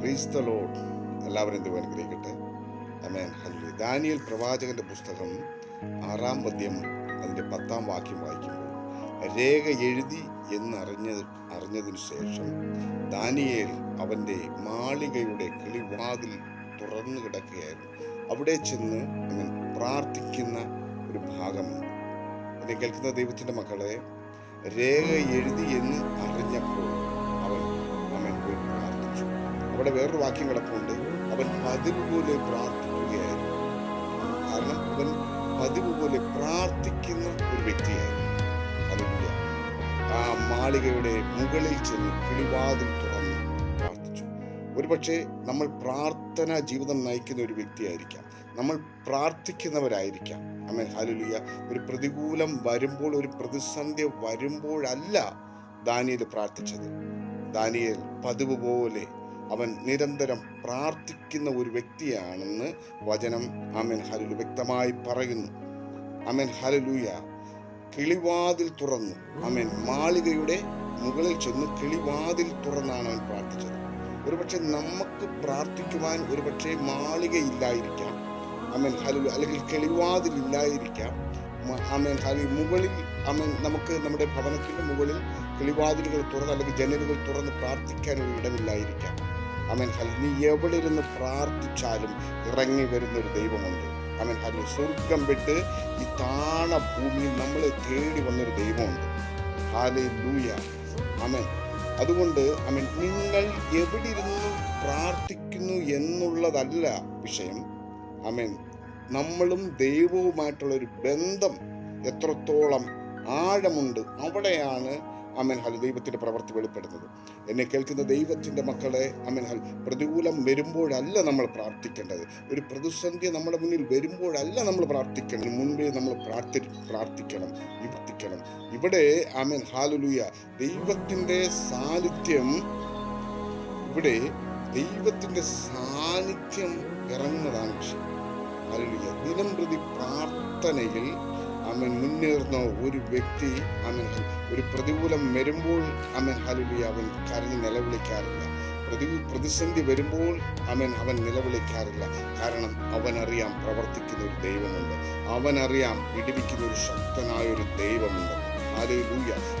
പ്രീസ് എല്ലാവരും ദൈവം അനുഗ്രഹിക്കട്ടെ. അമേൻ ഹലി ദാനിയൽ പ്രവാചകന്റെ പുസ്തകം ആറാം പദ്യം അതിന്റെ പത്താം വാക്യം വായിക്കുമ്പോൾ രേഖ എഴുതി എന്നറിഞ്ഞ അറിഞ്ഞതിനു ശേഷം ദാനിയേൽ അവന്റെ മാളികയുടെ കിളിവാതിൽ തുറന്നു കിടക്കുകയായിരുന്നു. അവിടെ ചെന്ന് അവൻ പ്രാർത്ഥിക്കുന്ന ഒരു ഭാഗമുണ്ട് എന്നെ കേൾക്കുന്ന ദൈവത്തിന്റെ മക്കളെ രേഖ എഴുതി എന്ന് അറിഞ്ഞപ്പോൾ അവിടെ വേറൊരു വാക്യം കിടപ്പുണ്ട്. അവൻ പതിവ് പോലെ പ്രാർത്ഥിക്കുകയായിരുന്നു. കാരണം അവൻ പതിവ് പോലെ പ്രാർത്ഥിക്കുന്ന ഒരു വ്യക്തിയായിരുന്നു. ഹല്ലേലൂയ. ആ മാളികയുടെ മുകളിൽ ചെന്ന് കിളിവാതിൽ തുറന്ന് പ്രാർത്ഥിച്ചു. ഒരുപക്ഷെ നമ്മൾ പ്രാർത്ഥന ജീവിതം നയിക്കുന്ന ഒരു വ്യക്തിയായിരിക്കാം. നമ്മൾ പ്രാർത്ഥിക്കുന്നവരായിരിക്കാം. അമ്മ ഹാലുലിയ ഒരു പ്രതികൂലം വരുമ്പോൾ ഒരു പ്രതിസന്ധി വരുമ്പോഴല്ല ദാനിയേൽ പ്രാർത്ഥിച്ചത്. ദാനിയൽ പതിവ് പോലെ അവൻ നിരന്തരം പ്രാർത്ഥിക്കുന്ന ഒരു വ്യക്തിയാണെന്ന് വചനം അമൻ ഹലുലു വ്യക്തമായി പറയുന്നു. അമൻ ഹലലൂയ കിളിവാതിൽ തുറന്നു. അമൻ മാളികയുടെ മുകളിൽ ചെന്ന് കിളിവാതിൽ തുറന്നാണ് അവൻ പ്രാർത്ഥിച്ചത്. ഒരുപക്ഷെ നമുക്ക് പ്രാർത്ഥിക്കുവാൻ ഒരുപക്ഷെ മാളികയില്ലായിരിക്കാം അമൻ ഹലു അല്ലെങ്കിൽ കിളിവാതിൽ ഇല്ലായിരിക്കാം. അമൻ ഹലി മുകളിൽ അമൻ നമുക്ക് നമ്മുടെ ഭവനത്തിന്റെ മുകളിൽ കിളിവാതിലുകൾ തുറന്ന് അല്ലെങ്കിൽ ജനലുകൾ തുറന്ന് പ്രാർത്ഥിക്കാൻ ഒരു ഇടമില്ലായിരിക്കാം. അമൻ ഹൽ നീ എവിടെ ഇരുന്ന് പ്രാർത്ഥിച്ചാലും ഇറങ്ങി വരുന്നൊരു ദൈവമുണ്ട്. അമൻ ഹലി സ്വർഗം വിട്ട് ഈ താണ ഭൂമിയിൽ നമ്മളെ തേടി വന്നൊരു ദൈവമുണ്ട്. ഹാലേ ലൂയ അമൻ അതുകൊണ്ട് അമൻ നിങ്ങൾ എവിടെ ഇരുന്ന് പ്രാർത്ഥിക്കുന്നു എന്നുള്ളതല്ല വിഷയം. അമൻ നമ്മളും ദൈവവുമായിട്ടുള്ള ഒരു ബന്ധം എത്രത്തോളം ആഴമുണ്ട് അവിടെയാണ് അമൻ ഹൽ ദൈവത്തിന്റെ പ്രവൃത്തി വെളിപ്പെടുന്നത് എന്നെ കേൾക്കുന്ന ദൈവത്തിന്റെ മക്കളെ അമൻ ഹൽ പ്രതികൂലം വരുമ്പോഴല്ല നമ്മൾ പ്രാർത്ഥിക്കേണ്ടത്. ഒരു പ്രതിസന്ധി നമ്മുടെ മുന്നിൽ വരുമ്പോഴല്ല നമ്മൾ പ്രാർത്ഥിക്കണം. മുൻപേ നമ്മൾ പ്രാർത്ഥി പ്രാർത്ഥിക്കണം പ്രാർത്ഥിക്കണം ഇവിടെ അമൻ ഹാലുലുയ ദൈവത്തിന്റെ സാന്നിധ്യം ഇവിടെ ദൈവത്തിന്റെ സാന്നിധ്യം ഇറങ്ങുന്നതാണ് ദിനം പ്രതി പ്രാർത്ഥനയിൽ അവൻ മുന്നേറുന്ന ഒരു വ്യക്തി അവൻ ഒരു പ്രതികൂലം വരുമ്പോൾ അവൻ ഹലുലി അവൻ കരഞ്ഞ് നിലവിളിക്കാറില്ല. പ്രതി പ്രതിസന്ധി വരുമ്പോൾ അവൻ അവൻ നിലവിളിക്കാറില്ല. കാരണം അവനറിയാം പ്രവർത്തിക്കുന്ന ഒരു ദൈവമുണ്ട്. അവനറിയാം വിടിവിക്കുന്ന ഒരു ശക്തനായ ഒരു ദൈവമുണ്ട്.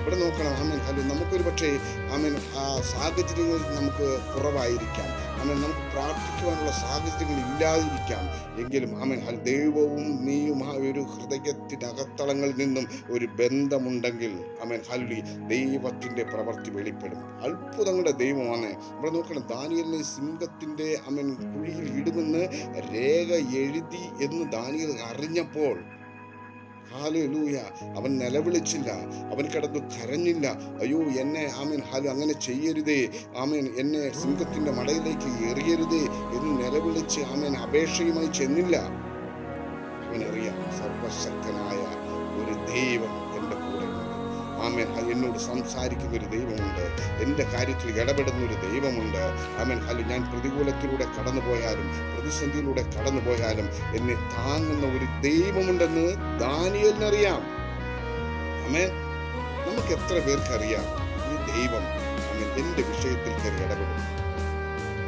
ഇവിടെ നോക്കണം ആമൻ ഹലു നമുക്കൊരു പക്ഷേ ആമൻ ആ സാഹചര്യങ്ങൾ നമുക്ക് കുറവായിരിക്കാം. ആമൻ. നമുക്ക് പ്രാർത്ഥിക്കുവാനുള്ള സാഹചര്യങ്ങൾ ഇല്ലാതിരിക്കാം. എങ്കിലും അമ്മ ദൈവവും നീയുമായ ഒരു ഹൃദയത്തിനകത്തളങ്ങളിൽ നിന്നും ഒരു ബന്ധമുണ്ടെങ്കിൽ ആമൻ. ഹല്ലി ദൈവത്തിന്റെ പ്രവൃത്തി വെളിപ്പെടും. അത്ഭുതങ്ങളുടെ ദൈവമാണ്. ഇവിടെ നോക്കണം ദാനിയലിനെ സിംഹത്തിന്റെ അമ്മൻ കുഴിയിൽ ഇടുമെന്ന് രേഖ എഴുതി എന്ന് ദാനിയൽ അറിഞ്ഞപ്പോൾ ഹാലൂയ അവൻ നിലവിളിച്ചില്ല. അവൻ കിടന്നു കരഞ്ഞില്ല. അയ്യോ എന്നെ ആമീൻ ഹാലു അങ്ങനെ ചെയ്യരുതേ. ആമീൻ എന്നെ സിംഹത്തിന്റെ മടയിലേക്ക് എറിയരുതേ എന്ന് നിലവിളിച്ച് ആമീൻ അപേക്ഷയുമായി ചെന്നില്ല. അവനറിയാം സർവശക്തനായ ഒരു ദൈവം. ആമേൻ. എന്നോട് സംസാരിക്കുന്ന ഒരു ദൈവമുണ്ട്. എന്റെ കാര്യത്തിൽ ഇടപെടുന്ന ഒരു ദൈവമുണ്ട്. ആമേൻ. ഹലോ ഞാൻ പ്രതികൂലത്തിലൂടെ കടന്നു പോയാലും പ്രതിസന്ധിയിലൂടെ കടന്നു പോയാലും എന്നെ താങ്ങുന്ന ഒരു ദൈവമുണ്ടെന്ന് ദാനിയലിനറിയാം. ആമേൻ. നമുക്ക് എത്ര പേർക്കറിയാം? ഈ ദൈവം ആമേൻ എന്റെ വിഷയത്തിൽ കയറി ഇടപെടും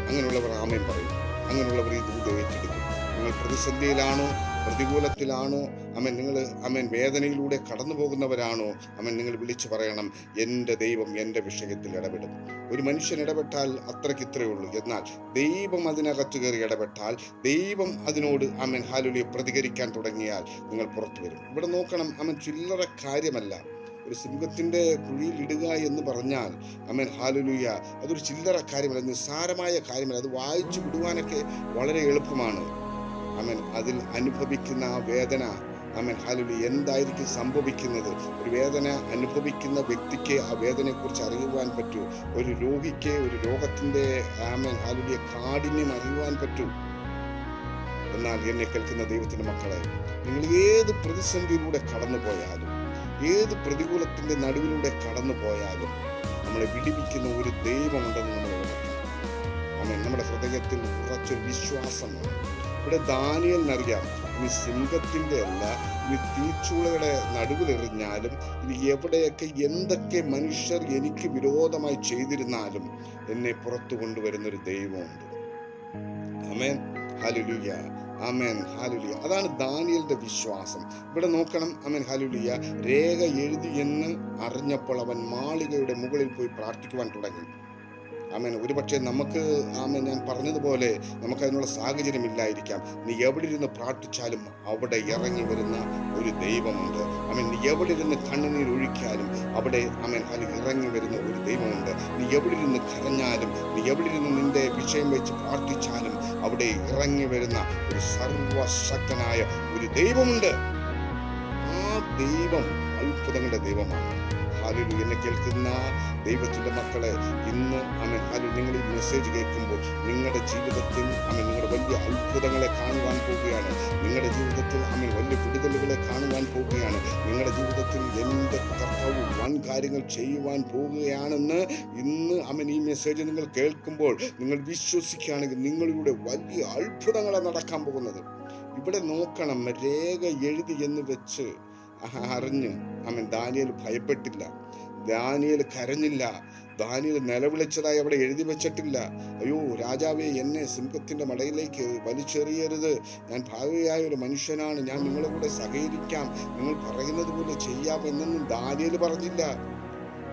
അങ്ങനെയുള്ളവർ ആമേൻ പറയും. അങ്ങനെയുള്ളവർ ഈ ദൂത് ഏറ്റെടുക്കും. നിങ്ങൾ പ്രതിസന്ധിയിലാണോ? പ്രതികൂലത്തിലാണോ? അമൻ നിങ്ങൾ അമൻ വേദനയിലൂടെ കടന്നു പോകുന്നവരാണോ അമൻ നിങ്ങൾ വിളിച്ചു പറയണം എന്റെ ദൈവം എന്റെ വിഷയത്തിൽ ഇടപെടും. ഒരു മനുഷ്യൻ ഇടപെട്ടാൽ അത്രയ്ക്ക് ഇത്രയേ ഉള്ളൂ. എന്നാൽ ദൈവം അതിനകത്ത് കയറി ഇടപെട്ടാൽ ദൈവം അതിനോട് അമൻ ഹാലുലിയെ പ്രതികരിക്കാൻ തുടങ്ങിയാൽ നിങ്ങൾ പുറത്തു വരും. ഇവിടെ നോക്കണം അമൻ ചില്ലറ കാര്യമല്ല. ഒരു സിംഹത്തിന്റെ കുഴിയിൽ ഇടുക എന്ന് പറഞ്ഞാൽ അമൻ ഹാലുലുയ അതൊരു ചില്ലറ കാര്യമല്ല നിസ്സാരമായ കാര്യമല്ല. അത് വായിച്ചു വിടുവാനൊക്കെ വളരെ എളുപ്പമാണ്. അമൻ അതിൽ അനുഭവിക്കുന്ന ആ വേദന അമൻ ഹാലുലി എന്തായിരിക്കും സംഭവിക്കുന്നത്? ഒരു വേദന അനുഭവിക്കുന്ന വ്യക്തിക്ക് ആ വേദനയെക്കുറിച്ച് അറിയുവാൻ പറ്റൂ. ഒരു രോഗിക്ക് ഒരു രോഗത്തിന്റെ ആമൻ ഹാലുലിയെ കാഠിന്യം അറിയുവാൻ പറ്റൂ. എന്നാൽ എന്നെ കേൾക്കുന്ന ദൈവത്തിന്റെ മക്കളെ നിങ്ങൾ ഏത് പ്രതിസന്ധിയിലൂടെ കടന്നു പോയാലും ഏത് പ്രതികൂലത്തിന്റെ നടുവിലൂടെ കടന്നു പോയാലും നമ്മളെ വിടിവിക്കുന്ന ഒരു ദൈവമുണ്ടെന്ന് നമ്മൾ ഓർക്കണം അമൻ നമ്മുടെ ഹൃദയത്തിൽ ഉറച്ചൊരു വിശ്വാസമാണ്. ഇവിടെ ദാനിയലിനറിയാം ഇനി സിംഹത്തിന്റെ അല്ല ഇനി തീച്ചൂളയുടെ നടുവിലെറിഞ്ഞാലും ഇനി എവിടെയൊക്കെ എന്തൊക്കെ മനുഷ്യർ എനിക്ക് വിരോധമായി ചെയ്തിരുന്നാലും എന്നെ പുറത്തു കൊണ്ടുവരുന്നൊരു ദൈവമുണ്ട്. അമേൻ ഹലുലിയ അമേൻ ഹാലുലിയ അതാണ് ദാനിയലിന്റെ വിശ്വാസം. ഇവിടെ നോക്കണം. അമേൻ ഹാലുലിയ രേഖ എഴുതി എന്ന് അറിഞ്ഞപ്പോൾ അവൻ മാളികയുടെ മുകളിൽ പോയി പ്രാർത്ഥിക്കുവാൻ തുടങ്ങി. ആമേൻ. ഒരുപക്ഷെ നമുക്ക് ആമേൻ ഞാൻ പറഞ്ഞതുപോലെ നമുക്കതിനുള്ള സാഹചര്യം ഇല്ലായിരിക്കാം നീ എവിടെ ഇരുന്ന് പ്രാർത്ഥിച്ചാലും അവിടെ ഇറങ്ങി വരുന്ന ഒരു ദൈവമുണ്ട്. ആമേൻ. നീ എവിടെ ഇരുന്ന് കണ്ണുനീർ ഒഴിക്കാനും അവിടെ ആമേൻ അതിൽ ഇറങ്ങി വരുന്ന ഒരു ദൈവമുണ്ട്. നീ എവിടെ ഇരുന്ന് കരഞ്ഞാലും നീ എവിടെ ഇരുന്ന് നിന്റെ വിഷയം വെച്ച് പ്രാർത്ഥിച്ചാലും അവിടെ ഇറങ്ങി വരുന്ന ഒരു സർവശക്തനായ ഒരു ദൈവമുണ്ട്. ആ ദൈവം അത്ഭുതങ്ങളുടെ ദൈവമാണ്. ഹാലു എന്നെ കേൾക്കുന്ന ദൈവത്തിന്റെ മക്കളെ ഇന്ന് അമ്മ ഹാലു നിങ്ങൾ ഈ മെസ്സേജ് കേൾക്കുമ്പോൾ നിങ്ങളുടെ ജീവിതത്തിൽ അമ്മ നിങ്ങളുടെ വലിയ അത്ഭുതങ്ങളെ കാണുവാൻ പോവുകയാണ്. നിങ്ങളുടെ ജീവിതത്തിൽ അമ്മ വലിയ വിടുതലുകളെ കാണുവാൻ പോവുകയാണ്. നിങ്ങളുടെ ജീവിതത്തിൽ എന്റെ കർത്താവ് വൻ കാര്യങ്ങൾ ചെയ്യുവാൻ പോവുകയാണെന്ന് ഇന്ന് അമൻ ഈ മെസ്സേജ് നിങ്ങൾ കേൾക്കുമ്പോൾ നിങ്ങൾ വിശ്വസിക്കുകയാണെങ്കിൽ നിങ്ങളിലൂടെ വലിയ അത്ഭുതങ്ങളെ നടക്കാൻ പോകുന്നത്. ഇവിടെ നോക്കണം രേഖ എഴുതി എന്ന് വെച്ച് അറിഞ്ഞ്. അവൻ ദാനിയൽ ഭയപ്പെട്ടില്ല. ദാനിയൽ കരഞ്ഞില്ല. ദാനിയൽ നിലവിളിച്ചതായി അവിടെ എഴുതി വെച്ചിട്ടില്ല. അയ്യോ രാജാവേ എന്നെ സിംഹത്തിന്റെ മടയിലേക്ക് വലിച്ചെറിയരുത്. ഞാൻ ഭാവിയായ ഒരു മനുഷ്യനാണ്. ഞാൻ നിങ്ങളെ കൂടെ സഹകരിക്കാം. നിങ്ങൾ പറയുന്നത് പോലെ ചെയ്യാം എന്നൊന്നും ദാനിയൽ പറഞ്ഞില്ല.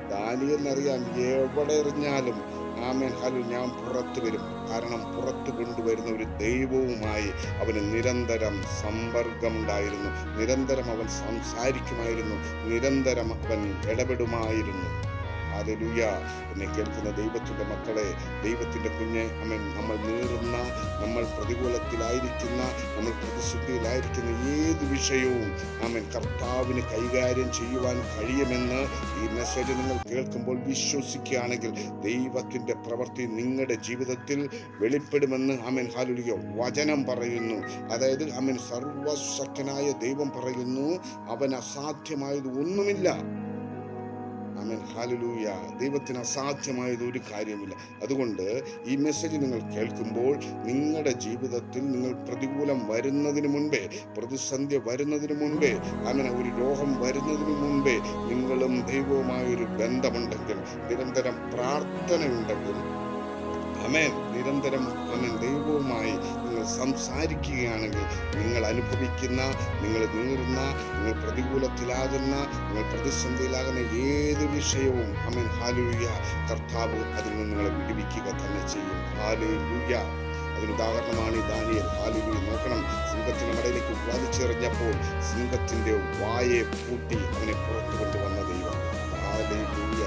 ദാനിയലിനറിയാം എവിടെ എറിഞ്ഞാലും ആമേൻ. ഹലു ഞാൻ പുറത്തു വരും. കാരണം പുറത്തു കൊണ്ടുവരുന്ന ഒരു ദൈവവുമായി അവന് നിരന്തരം സമ്പർക്കമുണ്ടായിരുന്നു. നിരന്തരം അവൻ സംസാരിക്കുമായിരുന്നു. നിരന്തരം അവൻ ഇടപെടുമായിരുന്നു. ഹാലലുയ എന്നെ കേൾക്കുന്ന ദൈവത്തിന്റെ മക്കളെ ദൈവത്തിന്റെ കുഞ്ഞെ അമ്മൻ നമ്മൾ നീറുന്ന നമ്മൾ പ്രതികൂലത്തിലായിരിക്കുന്ന നമ്മൾ പ്രതിസന്ധിയിലായിരിക്കുന്ന ഏത് വിഷയവും അമ്മൻ കർത്താവിന് കൈകാര്യം ചെയ്യുവാൻ കഴിയുമെന്ന് ഈ മെസ്സേജ് നിങ്ങൾ കേൾക്കുമ്പോൾ വിശ്വസിക്കുകയാണെങ്കിൽ ദൈവത്തിന്റെ പ്രവൃത്തി നിങ്ങളുടെ ജീവിതത്തിൽ വെളിപ്പെടുമെന്ന് അമൻ ഹാലുലിയ വചനം പറയുന്നു. അതായത് അമൻ സർവശക്തനായ ദൈവം പറയുന്നു അവൻ അസാധ്യമായത് ഒന്നുമില്ല. ആമേൻ. ഹാലലൂയ ദൈവത്തിന് അസാധ്യമായത് ഒരു കാര്യമില്ല അതുകൊണ്ട് ഈ മെസ്സേജ് നിങ്ങൾ കേൾക്കുമ്പോൾ നിങ്ങളുടെ ജീവിതത്തിൽ നിങ്ങൾ പ്രതികൂലം വരുന്നതിന് മുൻപേ പ്രതിസന്ധി വരുന്നതിന് മുൻപേ അങ്ങനെ ഒരു രോഗം വരുന്നതിന് മുൻപേ നിങ്ങളും ദൈവവുമായൊരു ബന്ധമുണ്ടെങ്കിൽ നിരന്തരം പ്രാർത്ഥനയുണ്ടെങ്കിൽ അമേൻ നിരന്തരം സംസാരിക്കുകയാണെങ്കിൽ നിങ്ങൾ അനുഭവിക്കുന്ന നിങ്ങൾ നീറുന്ന നിങ്ങൾ പ്രതികൂലത്തിലാകുന്ന നിങ്ങൾ പ്രതിസന്ധിയിലാകുന്ന ഏത് വിഷയവും അമൻ ഹാലുയ കർത്താവ് അതിൽ നിന്ന് നിങ്ങളെ വിടുവിക്കുക തന്നെ ചെയ്യും. ഹാലുയ അതിന് ഉദാഹരണമാണ് ഈ ദാനിയൽ. ഹാലുലു നോക്കണം. സിംഹത്തിന്റെ മടയിലേക്ക് വലിച്ചെറിഞ്ഞപ്പോൾ സിംഹത്തിന്റെ വായെ പൂട്ടി അവനെ പുറത്തു കൊണ്ടുവന്ന ദൈവം. ഹാലുയ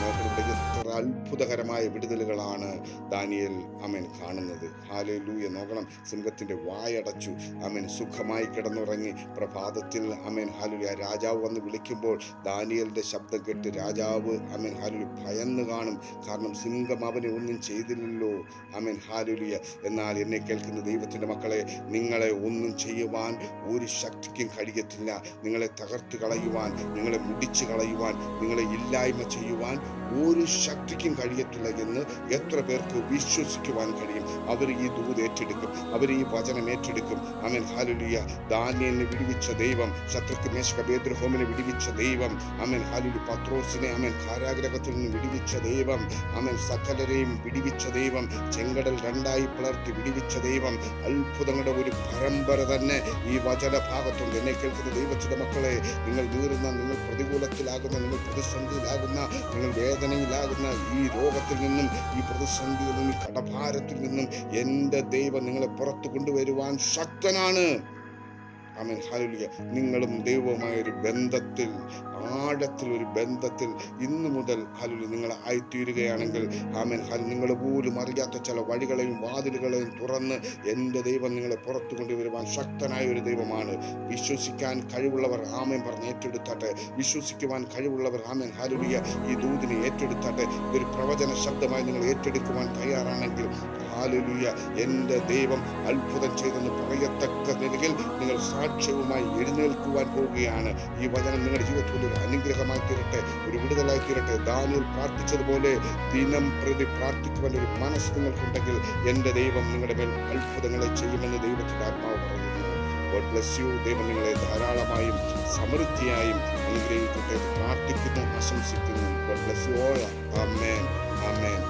നോക്കട്ടെ എത്ര അത്ഭുതകരമായ വിടുതലുകളാണ് ദാനിയൽ അമൻ കാണുന്നത്. ഹാലേ ലൂയ നോക്കണം സിംഹത്തിന്റെ വായടച്ചു. അമൻ സുഖമായി കിടന്നുറങ്ങി. പ്രഭാതത്തിൽ അമൻ ഹാലുലി ആ രാജാവ് വന്ന് വിളിക്കുമ്പോൾ ദാനിയലിന്റെ ശബ്ദം കേട്ട് രാജാവ് അമൻ ഹാലുലി ഭയന്ന് കാണും. കാരണം സിംഹം അവനെ ഒന്നും ചെയ്തില്ലല്ലോ. അമൻ ഹാലുലിയ എന്നാൽ എന്നെ കേൾക്കുന്ന ദൈവത്തിന്റെ മക്കളെ നിങ്ങളെ ഒന്നും ചെയ്യുവാൻ ഒരു ശക്തിക്കും കഴിയത്തില്ല. നിങ്ങളെ തകർത്ത് കളയുവാൻ നിങ്ങളെ മുടിച്ചു കളയുവാൻ നിങ്ങളെ ഇല്ലായ്മ ചെയ്യുവാൻ ഒരു ശക്തിക്കും കഴിയത്തില്ല എന്ന് എത്ര പേർക്ക് വിശ്വസിക്കുവാൻ കഴിയും? അവർ ഈ ദൂത് ഏറ്റെടുക്കും അവർ ഈ വചനം ഏറ്റെടുക്കും. അമൻ ഹാലുലിയ ദാനിയലിനെ വിടുവിച്ച ദൈവം ശത്രുക്ക് മേശക ബേദ്രഹോമിനെ വിടുവിച്ച ദൈവം അമൻ ഹാലുലി പത്രോസിനെ അമൻ കാരാഗ്രഹത്തിൽ നിന്ന് വിടുവിച്ച ദൈവം അമൻ സകലരെയും വിടുവിച്ച ദൈവം ചെങ്കടൽ രണ്ടായി പിളർത്തി വിടുവിച്ച ദൈവം. അത്ഭുതങ്ങളുടെ ഒരു പരമ്പര തന്നെ ഈ വചന ഭാഗത്തുണ്ട് എന്നെ കേൾക്കുന്ന ദൈവത്തിന്റെ മക്കളെ നിങ്ങൾ നീറുന്ന നിങ്ങൾ പ്രതികൂലത്തിലാകുന്ന നിങ്ങൾ പ്രതിസന്ധിയിലാകുന്ന നിങ്ങൾ വേദനയിലാകുന്ന ഈ രോഗത്തിൽ നിന്നും ഈ പ്രതിസന്ധിയിൽ നിന്നും കടഭാരത്തിൽ നിന്നും എന്റെ ദൈവം നിങ്ങളെ പുറത്തു കൊണ്ടുവരുവാൻ ശക്തനാണ്. ആമേൻ. ഹല്ലേലൂയ. നിങ്ങളും ദൈവവുമായ ഒരു ബന്ധത്തിൽ ആഴത്തിൽ ഒരു ബന്ധത്തിൽ ഇന്നു മുതൽ ഹലുലി നിങ്ങൾ ആയിത്തീരുകയാണെങ്കിൽ ആമേൻ. ഹൽ നിങ്ങൾ പോലും അറിയാത്ത ചില വഴികളെയും വാതിലുകളെയും തുറന്ന് എന്റെ ദൈവം നിങ്ങളെ പുറത്തു കൊണ്ടുവരുവാൻ ശക്തനായ ഒരു ദൈവമാണ്. വിശ്വസിക്കാൻ കഴിവുള്ളവർ ആമേൻ പറഞ്ഞ് ഏറ്റെടുത്താട്ടെ. വിശ്വസിക്കുവാൻ കഴിവുള്ളവർ ആമേൻ. ഹലുലിയ ഈ ദൂതിനെ ഏറ്റെടുത്താട്ടെ. ഇതൊരു പ്രവചന ശബ്ദമായി നിങ്ങൾ ഏറ്റെടുക്കുവാൻ തയ്യാറാണെങ്കിൽ ഹാലുലിയ എന്റെ ദൈവം അത്ഭുതം ചെയ്തെന്ന് പറയത്തക്ക നിലയിൽ നിങ്ങൾ സാക്ഷ്യവുമായി എഴുന്നേൽക്കുവാൻ പോവുകയാണ്. ഈ വചനം നിങ്ങളുടെ ജീവിതത്തിൽ ഒരു അനുഗ്രഹമായി തീരട്ടെ ഒരു വിടുതലായി തീരട്ടെ. ദാനിയിൽ പ്രാർത്ഥിച്ചതുപോലെ ദിനം പ്രതി പ്രാർത്ഥിക്കുവാൻ ഒരു മനസ്സ് നിങ്ങൾക്കുണ്ടെങ്കിൽ എന്റെ ദൈവം നിങ്ങളുടെ മേൽ അത്ഭുതങ്ങളെ ചെയ്യുമെന്ന് ദൈവത്തിന്റെ ആത്മാവ് പറയുന്നു. ഗോഡ് ബ്ലസ് യു ദൈവം നിങ്ങളെ ധാരാളമായും സമൃദ്ധിയായും അനുഗ്രഹിക്കട്ടെ. പ്രാർത്ഥിക്കുന്നു ആശംസിക്കുന്നു. God bless you amen amen